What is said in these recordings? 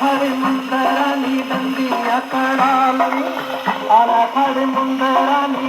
हर मुंदानी हर मुंदानी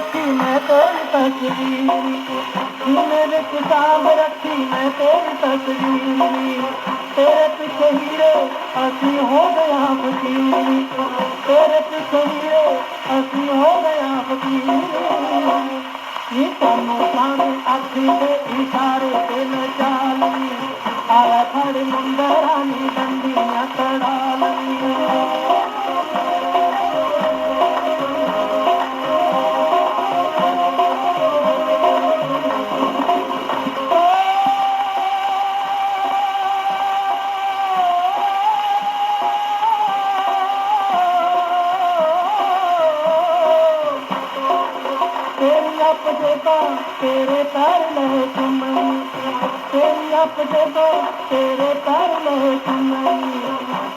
रखी मैं तेरी तस्वीर मेरे किताब रखी मैं तेरी तस्वीर तेरे पीछे हीरे असी हो गया फकीर। तेरे पीछे हीरे असी हो गया फकीर। तेरी अपने तो तेरे पैर में चुमई तेरी अपने तो तेरे पैर में चुमई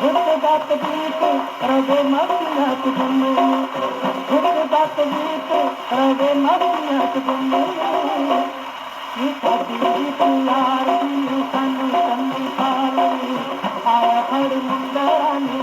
हित गत गीत रगे मतिया चुमई हित गत गीत रगे मतिया चुमई नी साडी गीत यार दी सन संगी पाली आया फड़ मुंदरा नी